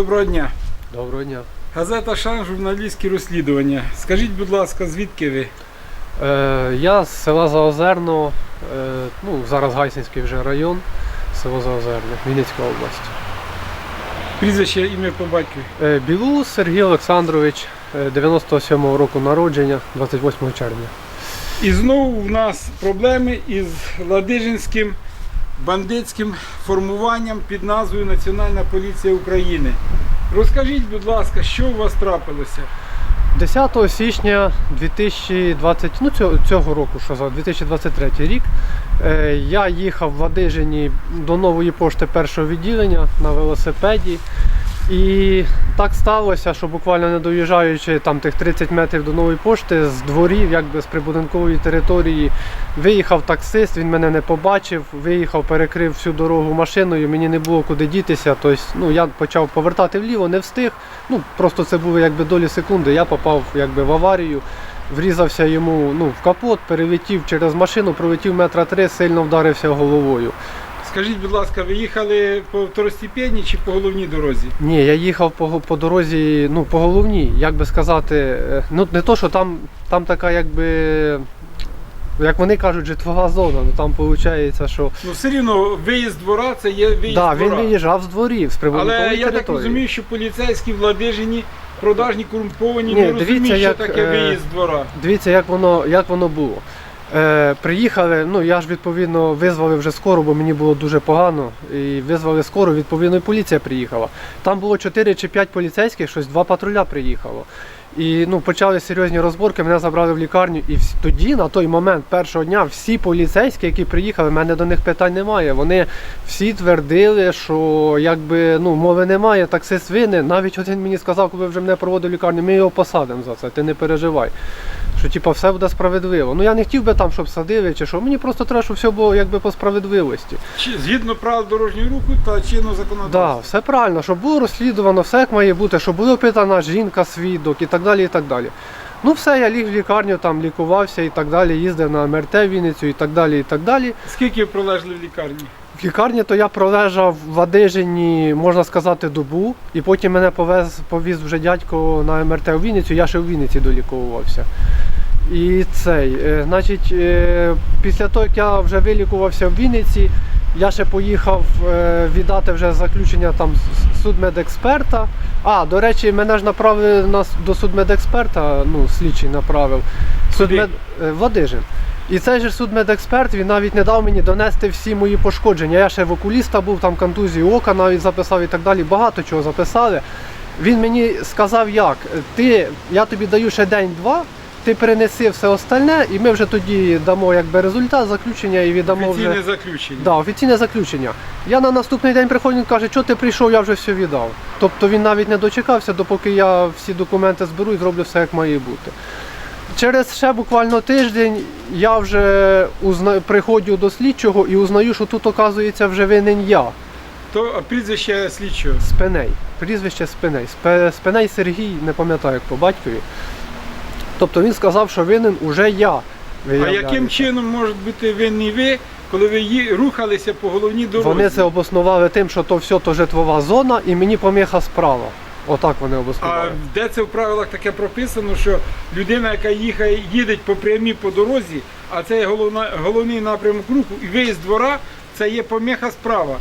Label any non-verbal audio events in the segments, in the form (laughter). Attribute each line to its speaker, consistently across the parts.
Speaker 1: Доброго дня.
Speaker 2: Доброго дня.
Speaker 1: Газета Шан, журналістські розслідування. Скажіть, будь ласка, звідки ви?
Speaker 2: Е, я з села Заозерно, е, ну, зараз Гайсинський вже район, село Заозерно, Вінницька область.
Speaker 1: Прізвище, ім'я по батькові.
Speaker 2: Е, Білус Сергій Олександрович, е, 97-го року народження, 28 червня.
Speaker 1: І знову в нас проблеми із Ладижинським бандитським формуванням під назвою Національна поліція України. Розкажіть, будь ласка, що у вас трапилося?
Speaker 2: 10 січня 2020, ну, цього, цього року, що за 2023 рік, е, я їхав в Ладижині до нової пошти першого відділення на велосипеді. І так сталося, що буквально не доїжджаючи там тих 30 метрів до нової пошти, з дворів, якби з прибудинкової території, виїхав таксист, він мене не побачив, виїхав, перекрив всю дорогу машиною, мені не було куди дітися. Тобто, ну, я почав повертати вліво, не встиг. Ну, просто це були якби долі секунди. Я попав якби в аварію, врізався йому ну, в капот, перелетів через машину, пролетів метра три, сильно вдарився головою.
Speaker 1: Скажіть, будь ласка, ви їхали по второстепенній чи по головній дорозі?
Speaker 2: Ні, я їхав по, по дорозі, ну, по головній, як би сказати, е, ну не то, що там, там така якби. Як вони кажуть, житлова зона, ну там виходить, що
Speaker 1: Ну, все рівно виїзд двора це є виїзд
Speaker 2: да, він виїжджав з дворів, з прибудинкової
Speaker 1: Але я так розумію, що поліцейські в Ладижині продажні, корумповані,
Speaker 2: Ні,
Speaker 1: не розуміють, що
Speaker 2: як,
Speaker 1: таке
Speaker 2: е,
Speaker 1: виїзд двора.
Speaker 2: Дивіться, як воно, як воно було. Е, приїхали, ну я ж відповідно визвали вже скору, бо мені було дуже погано. І визвали скору, відповідно, і поліція приїхала. Там було 4 чи 5 поліцейських, щось два патруля приїхало. І ну, почали серйозні розборки, мене забрали в лікарню. І тоді, на той момент, першого дня, всі поліцейські, які приїхали, в мене до них питань немає. Вони всі твердили, що якби ну, мови немає, таксист винен. Навіть один мені сказав, коли вже мене проводив в лікарню, ми його посадимо за це, ти не переживай. Що типу, все буде справедливо. Ну я не хотів би там, щоб садили чи що. Мені просто треба, щоб все було якби по справедливості.
Speaker 1: Чи- Згідно правил дорожнього руху та чинного
Speaker 2: Так,
Speaker 1: законодавства.
Speaker 2: да, все правильно, щоб було розслідувано, все як має бути, щоб була опитана жінка, свідок і так далі. і так далі. Ну все, я ліг в лікарню, там лікувався і так далі, їздив на МРТ в Вінницю і так далі. і так далі.
Speaker 1: Скільки пролежали в лікарні?
Speaker 2: В лікарні то я пролежав в Ладижині, можна сказати, добу, і потім мене повез, повіз вже дядько на МРТ у Вінницю, я ще в Вінниці долікувався. І цей, е, значить, е, після того, як я вже вилікувався в Вінниці, я ще поїхав е, віддати вже заключення там судмедексперта. А, до речі, мене ж направили на, с- до судмедексперта, ну, слідчий направив. Судмед... Владижин. І цей же судмедексперт він навіть не дав мені донести всі мої пошкодження. Я ще в окуліста був, там контузію ока навіть записав і так далі. Багато чого записали. Він мені сказав, як ти, я тобі даю ще день-два, ти перенеси все остальне, і ми вже тоді дамо якби результат заключення і віддамо
Speaker 1: Офіційне
Speaker 2: вже.
Speaker 1: заключення.
Speaker 2: Да, офіційне заключення. Я на наступний день приходжу, він каже, що ти прийшов, я вже все віддав. Тобто він навіть не дочекався, допоки я всі документи зберу і зроблю все як має бути. Через ще буквально тиждень я вже узна... приходжу до слідчого і узнаю, що тут, оказується, вже винен я.
Speaker 1: То а прізвище слідчого.
Speaker 2: Спиней. Прізвище Спиней. Спиней Сергій, не пам'ятаю як по батькові. Тобто він сказав, що винен уже я.
Speaker 1: А яким чином можуть бути винні ви, коли ви рухалися по головній дорозі?
Speaker 2: Вони це обоснували тим, що то все то житлова зона і мені поміха справа. Отак вони
Speaker 1: А де це в правилах таке прописано, що людина, яка їхає, їде по прямій по дорозі, а це головна, головний напрямок руху, і виїзд з двора, це є поміха справа.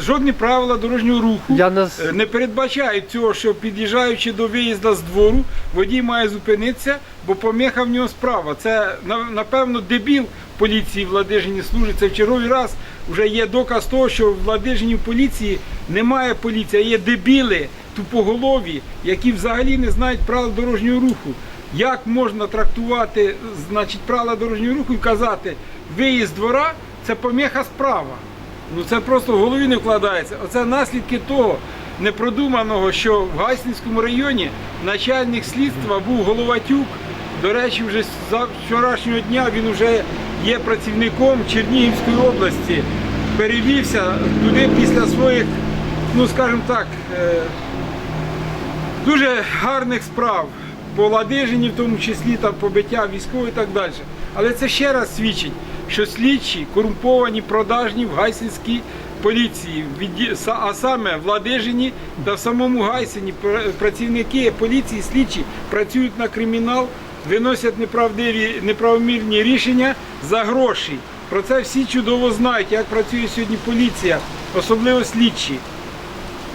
Speaker 1: Жодні правила дорожнього руху
Speaker 2: Я не
Speaker 1: е, не передбачають цього, що під'їжджаючи до виїзду з двору, водій має зупинитися, бо поміха в нього справа. Це напевно дебіл поліції в Ладижині служить. Це в черговий раз вже є доказ того, що в Ладижині в поліції немає поліції, а є дебіли тупоголові, які взагалі не знають правил дорожнього руху. Як можна трактувати значить, правила дорожнього руху і казати, виїзд двора це поміха справа. Ну це просто в голові не вкладається. Оце наслідки того непродуманого, що в Гайсинському районі начальник слідства був Головатюк. До речі, вже з вчорашнього дня він вже є працівником Чернігівської області. Перевівся туди після своїх, ну скажімо так, е, дуже гарних справ по Ладижині, в тому числі там побиття військових і так далі. Але це ще раз свідчить, що слідчі корумповані, продажні в Гайсинській поліції, а саме в Ладежині та в самому Гайсині пр- працівники поліції, слідчі працюють на кримінал, виносять неправдиві, неправомірні рішення за гроші. Про це всі чудово знають, як працює сьогодні поліція, особливо слідчі.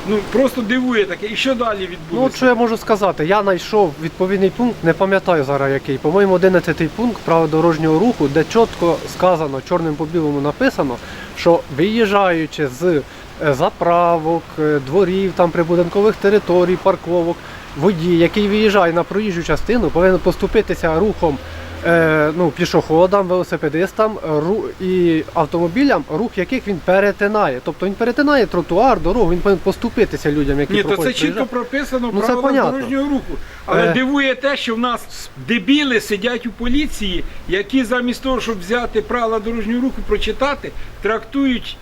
Speaker 1: Ну просто дивує таке. І що далі
Speaker 2: Ну,
Speaker 1: відбудеться?
Speaker 2: от що я можу сказати? Я знайшов відповідний пункт, не пам'ятаю зараз який. По-моєму, 11 пункт правил дорожнього руху, де чітко сказано, чорним по білому написано, що виїжджаючи з е, заправок, е, дворів, там прибудинкових територій, парковок, водій, який виїжджає на проїжджу частину, повинен поступитися рухом. Е, Ну, пішоходам, велосипедистам ру- і автомобілям, рух яких він перетинає. Тобто він перетинає тротуар, дорогу, він повинен поступитися людям, які
Speaker 1: Ні, то це чітко прописано
Speaker 2: Ну, це
Speaker 1: правилах дорожнього руху. Але
Speaker 2: Е.
Speaker 1: дивує те, що в нас дебіли сидять у поліції, які замість того, щоб взяти правила дорожнього руху, прочитати, трактують,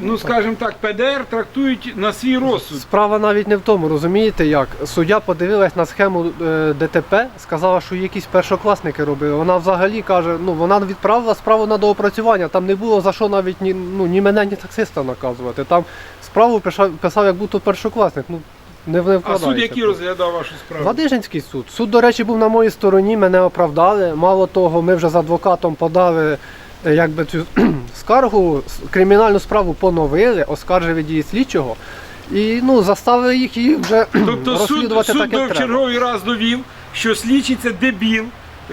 Speaker 1: ну скажімо так, ПДР трактують на свій розсуд.
Speaker 2: Справа навіть не в тому, розумієте як? Суддя подивилась на схему е, ДТП, сказала, що якісь першокласники робили. Вона взагалі каже, ну вона відправила справу на доопрацювання. Там не було за що навіть ні, ну, ні мене, ні таксиста наказувати. Там справу писав, писав як будто першокласник. Ну, не, не
Speaker 1: А суд, який розглядав вашу справу?
Speaker 2: Ладижинський суд. Суд, до речі, був на моїй стороні, мене оправдали. Мало того, ми вже з адвокатом подали е, якби, цю (clears throat) скаргу, кримінальну справу поновили, оскаржили дії слідчого. І ну, заставили їх її вже (clears throat)
Speaker 1: Тобто суд,
Speaker 2: розслідувати
Speaker 1: суд
Speaker 2: так, як
Speaker 1: в
Speaker 2: треба.
Speaker 1: черговий раз довів, що слідчий це дебіл,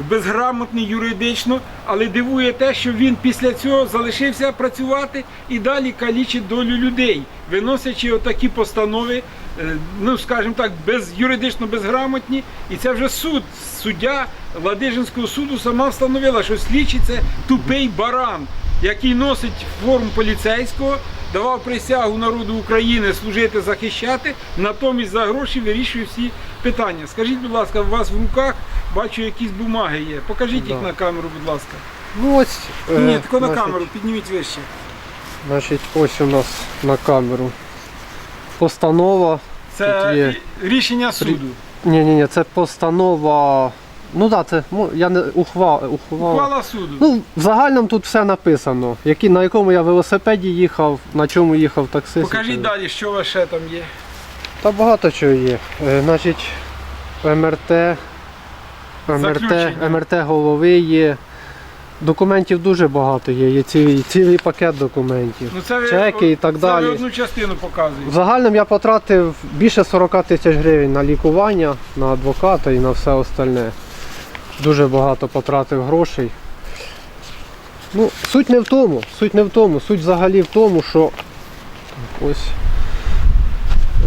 Speaker 1: безграмотний юридично, але дивує те, що він після цього залишився працювати і далі калічить долю людей, виносячи отакі постанови, е, ну скажімо так, без юридично безграмотні. І це вже суд. Суддя Ладижинського суду сама встановила, що слідчий це тупий баран, який носить форму поліцейського, давав присягу народу України служити, захищати, натомість за гроші вирішує всі питання. Скажіть, будь ласка, у вас в руках бачу якісь бумаги є. Покажіть їх
Speaker 2: Да.
Speaker 1: на камеру, будь ласка.
Speaker 2: Ну, ось, е,
Speaker 1: Ні, тако на
Speaker 2: значить,
Speaker 1: камеру, підніміть вище.
Speaker 2: Значить, ось у нас на камеру постанова.
Speaker 1: Це
Speaker 2: Тут є.
Speaker 1: рішення суду.
Speaker 2: Ні, ні, ні, це постанова. Ну так, це ну, я не ухвала. ухвала.
Speaker 1: Ухвала суду.
Speaker 2: Ну, в загальному тут все написано. Які, на якому я велосипеді їхав, на чому їхав таксист.
Speaker 1: Покажіть далі, що у вас ще там є.
Speaker 2: Та багато чого є. Е, значить, МРТ, МРТ,
Speaker 1: Заключення.
Speaker 2: МРТ голови є. Документів дуже багато є. Є цілий, цілий пакет документів.
Speaker 1: Ну це ви,
Speaker 2: Чеки і так
Speaker 1: це
Speaker 2: далі.
Speaker 1: ви одну частину
Speaker 2: В загальному я потратив більше 40 тисяч гривень на лікування, на адвоката і на все остальне. Дуже багато потратив грошей. Ну, суть не в тому, суть не в тому, суть взагалі в тому, що. Ось.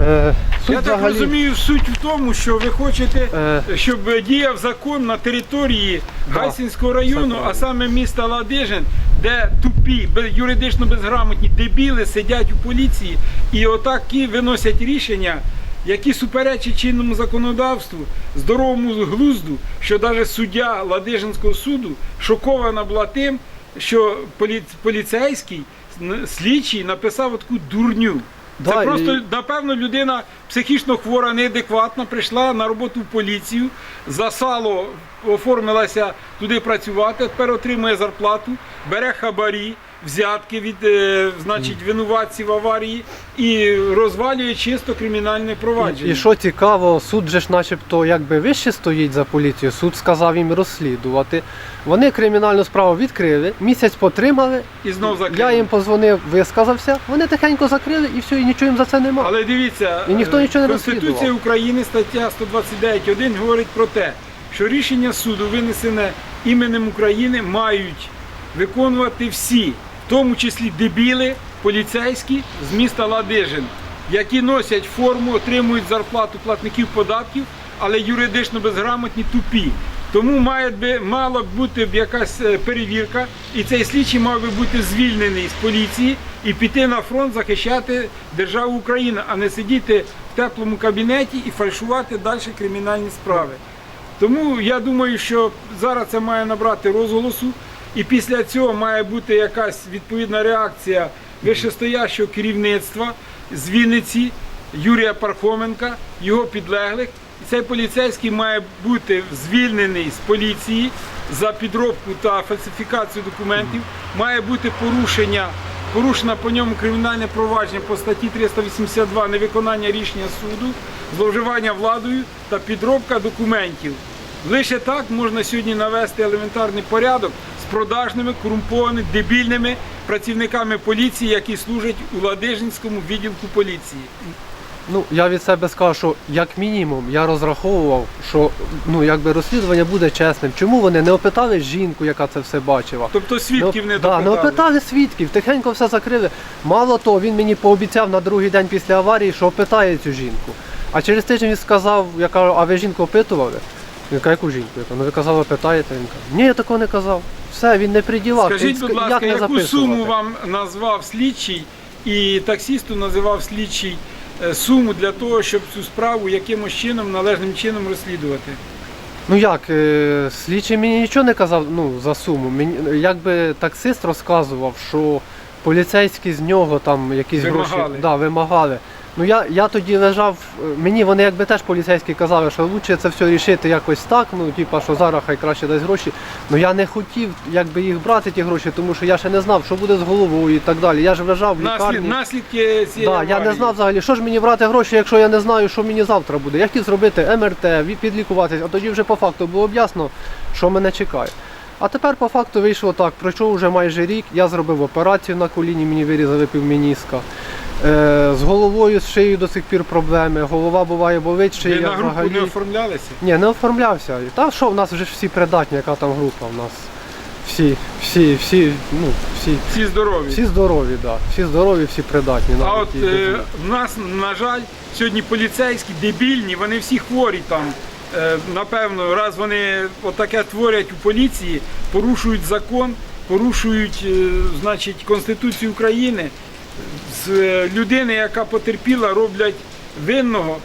Speaker 2: Е, суть
Speaker 1: Я так
Speaker 2: взагалі,
Speaker 1: розумію, суть в тому, що ви хочете,
Speaker 2: Е.
Speaker 1: щоб діяв закон на території
Speaker 2: Да,
Speaker 1: Гайсинського району, а саме міста Ладижин, де тупі, юридично безграмотні дебіли сидять у поліції і отакі виносять рішення, які суперечать чинному законодавству, здоровому глузду, що навіть суддя Ладижинського суду шокована була тим, що полі- поліцейський слідчий написав таку дурню. Це
Speaker 2: Да,
Speaker 1: просто,
Speaker 2: і-
Speaker 1: напевно, людина психічно хвора, неадекватна, прийшла на роботу в поліцію, за сало оформилася туди працювати, тепер отримує зарплату, бере хабарі, взятки від е, значить, винуватців аварії і розвалює чисто кримінальне провадження.
Speaker 2: І, і що цікаво, суд же ж начебто якби вище стоїть за поліцію, суд сказав їм розслідувати. Вони кримінальну справу відкрили, місяць потримали,
Speaker 1: І знов закрили.
Speaker 2: я їм позвонив, висказався, вони тихенько закрили і все, і нічого їм за це немає.
Speaker 1: Але дивіться,
Speaker 2: І ніхто
Speaker 1: е,
Speaker 2: нічого не
Speaker 1: Конституція. України, стаття 129.1 говорить про те, що рішення суду, винесене іменем України, мають виконувати всі, в тому числі дебіли, поліцейські з міста Ладижин, які носять форму, отримують зарплату платників податків, але юридично безграмотні тупі. Тому має би мала б бути якась е, перевірка, і цей слідчий мав би бути звільнений з поліції і піти на фронт захищати державу Україна, а не сидіти в теплому кабінеті і фальшувати далі кримінальні справи. Тому я думаю, що зараз це має набрати розголосу, і після цього має бути якась відповідна реакція вищестоящого керівництва з Вінниці Юрія Пархоменка, його підлеглих. Цей поліцейський має бути звільнений з поліції за підробку та фальсифікацію документів, має бути порушення порушено по ньому кримінальне провадження по статті 382 невиконання рішення суду, зловживання владою та підробка документів. Лише так можна сьогодні навести елементарний порядок з продажними, корумпованими, дебільними працівниками поліції, які служать у Ладижинському відділку поліції.
Speaker 2: Ну, я від себе скажу, що як мінімум я розраховував, що ну, якби розслідування буде чесним. Чому вони не опитали жінку, яка це все бачила?
Speaker 1: Тобто свідків не
Speaker 2: да, не
Speaker 1: допитали.
Speaker 2: опитали свідків, тихенько все закрили. Мало того, він мені пообіцяв на другий день після аварії, що опитає цю жінку. А через тиждень він сказав, я кажу, а ви жінку опитували? Він каже, яку жінку? Я кажу, ну ви казали, опитаєте? Він каже, ні, я такого не казав. Все, він не приділав.
Speaker 1: Скажіть, будь ласка,
Speaker 2: як
Speaker 1: яку суму вам назвав слідчий і таксісту називав слідчий е, суму для того, щоб цю справу якимось чином, належним чином розслідувати?
Speaker 2: Ну як, е, слідчий мені нічого не казав ну, за суму. Мені, якби таксист розказував, що поліцейські з нього там якісь
Speaker 1: Вимагали.
Speaker 2: гроші да, вимагали. Ну я, я тоді лежав, е, мені вони якби теж поліцейські казали, що краще це все рішити якось так, ну типа, що зараз хай краще дасть гроші. Ну я не хотів якби їх брати ті гроші, тому що я ще не знав, що буде з головою і так далі. Я ж лежав в
Speaker 1: Наслід,
Speaker 2: лікарні.
Speaker 1: наслідки цієї
Speaker 2: Да, я не знав взагалі, що ж мені брати гроші, якщо я не знаю, що мені завтра буде. Я хотів зробити МРТ, підлікуватися, а тоді вже по факту було б ясно, що мене чекає. А тепер по факту вийшло так, пройшов вже майже рік, я зробив операцію на коліні, мені вирізали півмініска. Е, з головою, з шиєю до сих пір проблеми. Голова буває болить,
Speaker 1: Ви
Speaker 2: шия
Speaker 1: на групу
Speaker 2: взагалі.
Speaker 1: не оформлялися?
Speaker 2: Ні, не оформлявся. Та що в нас вже ж всі придатні, яка там група в нас. Всі, всі, всі, ну, всі,
Speaker 1: Всі здорові.
Speaker 2: всі здорові, да. Всі здорові, всі придатні.
Speaker 1: А от е, в нас, на жаль, сьогодні поліцейські дебільні, вони всі хворі там. Е, напевно, раз вони отаке творять у поліції, порушують закон, порушують е, значить, Конституцію України. З е, людини, яка потерпіла, роблять винного.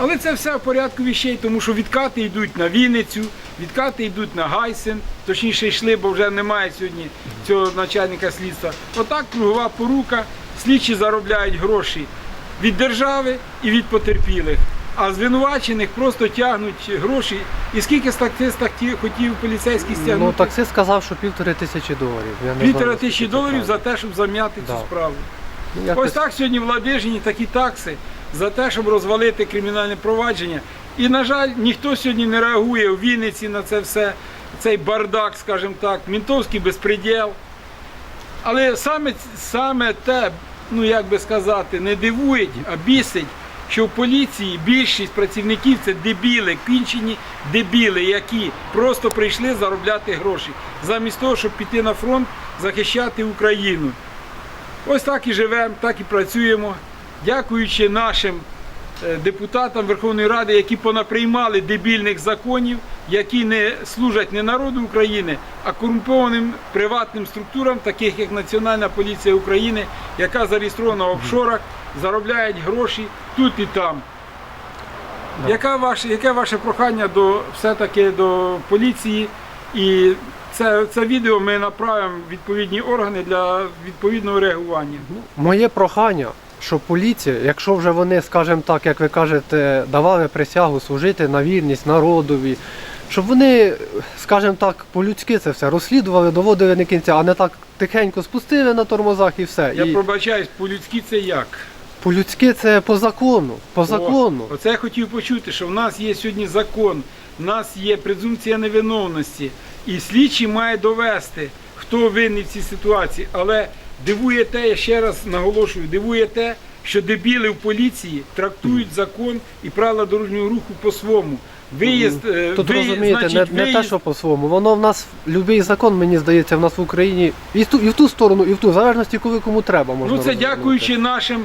Speaker 1: Але це все в порядку віщей, тому що відкати йдуть на Вінницю, відкати йдуть на Гайсен, точніше йшли, бо вже немає сьогодні цього начальника слідства. Отак кругова порука, слідчі заробляють гроші від держави і від потерпілих. А звинувачених просто тягнуть гроші. І скільки статист хотів поліцейський стягнути?
Speaker 2: Ну, таксист сказав, що півтори тисячі доларів. Я не
Speaker 1: Півтора
Speaker 2: знаю,
Speaker 1: тисячі доларів за те, щоб зам'яти
Speaker 2: Да.
Speaker 1: цю справу. Ось так сьогодні в Ладижині такі такси за те, щоб розвалити кримінальне провадження. І, на жаль, ніхто сьогодні не реагує у Вінниці на це все, цей бардак, скажімо так, мінтовський безпреділ. Але саме, саме те, ну як би сказати, не дивує, а бісить, що в поліції більшість працівників це дебіли, кінчені дебіли, які просто прийшли заробляти гроші, замість того, щоб піти на фронт захищати Україну. Ось так і живемо, так і працюємо. Дякуючи нашим е, депутатам Верховної Ради, які понаприймали дебільних законів, які не служать не народу України, а корумпованим приватним структурам, таких як Національна поліція України, яка зареєстрована в офшорах, заробляють гроші тут і там. Яка ваше, яке ваше прохання до все-таки до поліції? І це, це відео ми направимо в відповідні органи для відповідного реагування.
Speaker 2: Моє прохання, що поліція, якщо вже вони, скажімо так, як ви кажете, давали присягу служити на вірність народові, щоб вони, скажімо так, по-людськи це все розслідували, доводили до кінця, а не так тихенько спустили на тормозах і все.
Speaker 1: Я
Speaker 2: і
Speaker 1: пробачаюсь, по-людськи це як?
Speaker 2: по-людськи це по закону. По закону.
Speaker 1: О, оце я хотів почути, що в нас є сьогодні закон, в нас є презумпція невиновності, і слідчий має довести, хто винний в цій ситуації. Але дивує те, я ще раз наголошую, дивує те, що дебіли в поліції трактують закон і правила дорожнього руху по-своєму. Виїзд, е,
Speaker 2: Тут
Speaker 1: ви-
Speaker 2: розумієте,
Speaker 1: значить,
Speaker 2: не, не те, що по-своєму. Воно в нас будь-який закон, мені здається, в нас в Україні і в ту, і в ту сторону, і в ту, в залежності, коли кому треба. Можна
Speaker 1: Ну це
Speaker 2: розвернути.
Speaker 1: дякуючи нашим,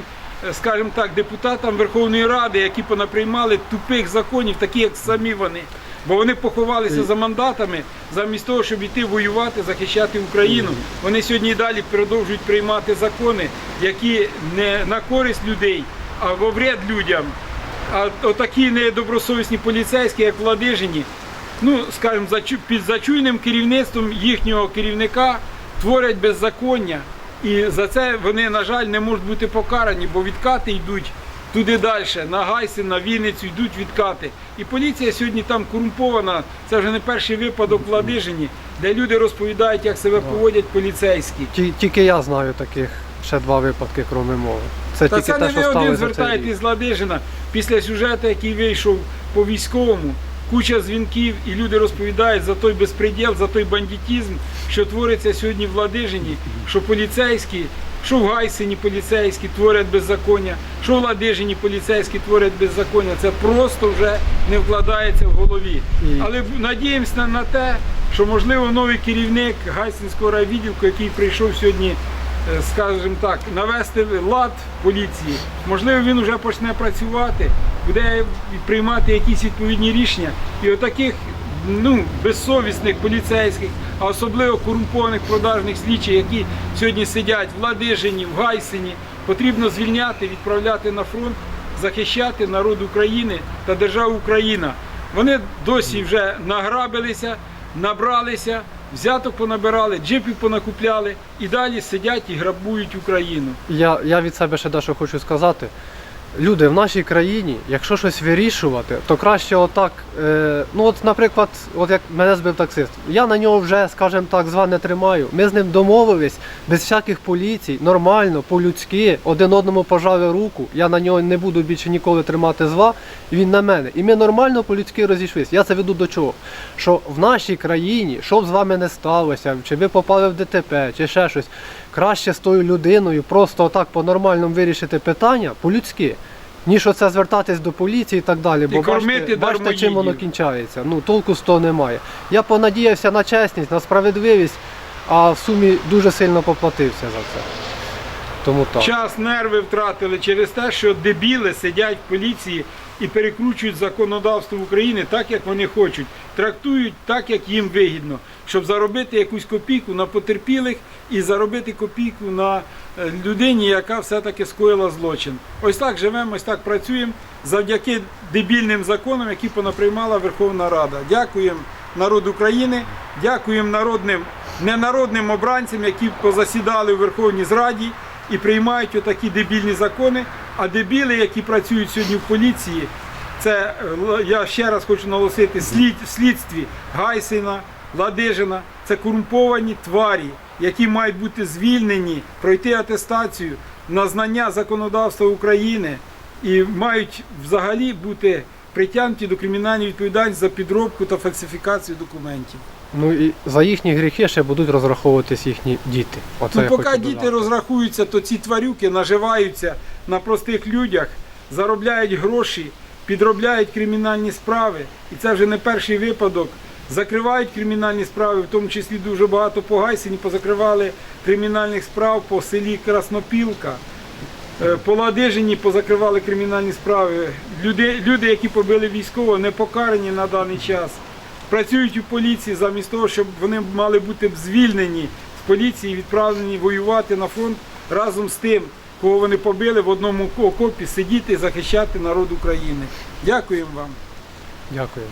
Speaker 1: скажімо так, депутатам Верховної Ради, які понаприймали тупих законів, такі як самі вони. Бо вони поховалися за мандатами, замість того, щоб йти воювати, захищати Україну. Вони сьогодні і далі продовжують приймати закони, які не на користь людей, а во вред людям. А отакі недобросовісні поліцейські, як в Ладижині, ну, скажімо, під зачуйним керівництвом їхнього керівника творять беззаконня. І за це вони, на жаль, не можуть бути покарані, бо відкати йдуть туди далі, на Гайсин, на Вінницю йдуть відкати. І поліція сьогодні там корумпована. Це вже не перший випадок в Ладижині, де люди розповідають, як себе поводять поліцейські.
Speaker 2: Ті- Тільки я знаю таких ще два випадки, крім мови. Це
Speaker 1: Та
Speaker 2: тільки
Speaker 1: це
Speaker 2: те,
Speaker 1: не
Speaker 2: що
Speaker 1: ви один звертаєтесь з Ладижина після сюжету, який вийшов по військовому. Куча дзвінків, і люди розповідають за той безпреділ, за той бандитізм, що твориться сьогодні в Ладижині, що поліцейські, що в Гайсині поліцейські творять беззаконня, що в Ладижині поліцейські творять беззаконня. Це просто вже не вкладається в голові. Але надіємося на, на те, що можливо новий керівник Гайсинського райвідділку, який прийшов сьогодні е, скажімо так, навести лад поліції. Можливо, він вже почне працювати, буде приймати якісь відповідні рішення. І отаких ну, безсовісних поліцейських, а особливо корумпованих продажних слідчих, які сьогодні сидять в Ладижині, в Гайсині, потрібно звільняти, відправляти на фронт, захищати народ України та державу Україна. Вони досі вже награбилися, набралися, взяток понабирали, джипів понакупляли і далі сидять і грабують Україну.
Speaker 2: Я, я від себе ще дещо хочу сказати. Люди в нашій країні, якщо щось вирішувати, то краще отак. Е, ну от, наприклад, от як мене збив таксист, я на нього вже, скажімо так, зва не тримаю. Ми з ним домовились без всяких поліцій, нормально, по-людськи, один одному пожали руку. Я на нього не буду більше ніколи тримати зва, він на мене. І ми нормально по-людськи розійшлись. Я це веду до чого? Що в нашій країні, що б з вами не сталося, чи ви попали в ДТП, чи ще щось, краще з тою людиною просто отак по-нормальному вирішити питання по-людськи. Ніж оце звертатись до поліції і так далі. Бо бачите, бачите, чим воно кінчається. Ну, толку з того немає. Я понадіявся на чесність, на справедливість, а в сумі дуже сильно поплатився за це. Тому так.
Speaker 1: Час, нерви втратили через те, що дебіли сидять в поліції і перекручують законодавство України так, як вони хочуть, трактують так, як їм вигідно, щоб заробити якусь копійку на потерпілих і заробити копійку на людині, яка все-таки скоїла злочин. Ось так живемо, ось так працюємо завдяки дебільним законам, які понаприймала Верховна Рада. Дякуємо народу України, дякуємо народним, ненародним обранцям, які позасідали у Верховній Зраді і приймають отакі дебільні закони. А дебіли, які працюють сьогодні в поліції, це е, я ще раз хочу наголосити, слід, слідстві Гайсина, Ладижина, це корумповані тварі, які мають бути звільнені, пройти атестацію на знання законодавства України і мають взагалі бути притягнуті до кримінальної відповідальності за підробку та фальсифікацію документів.
Speaker 2: Ну і за їхні гріхи ще будуть розраховуватись їхні діти. Оце
Speaker 1: Ну, поки діти
Speaker 2: додати.
Speaker 1: розрахуються, то ці тварюки наживаються на простих людях, заробляють гроші, підробляють кримінальні справи. І це вже не перший випадок. Закривають кримінальні справи, в тому числі дуже багато по Гайсині позакривали кримінальних справ по селі Краснопілка. Е, По Ладижині позакривали кримінальні справи. Люди, люди, які побили військового, не покарані на даний час. Працюють у поліції замість того, щоб вони мали бути звільнені з поліції, і відправлені воювати на фронт разом з тим, кого вони побили в одному окопі, сидіти і захищати народ України. Дякуємо вам.
Speaker 2: Дякую.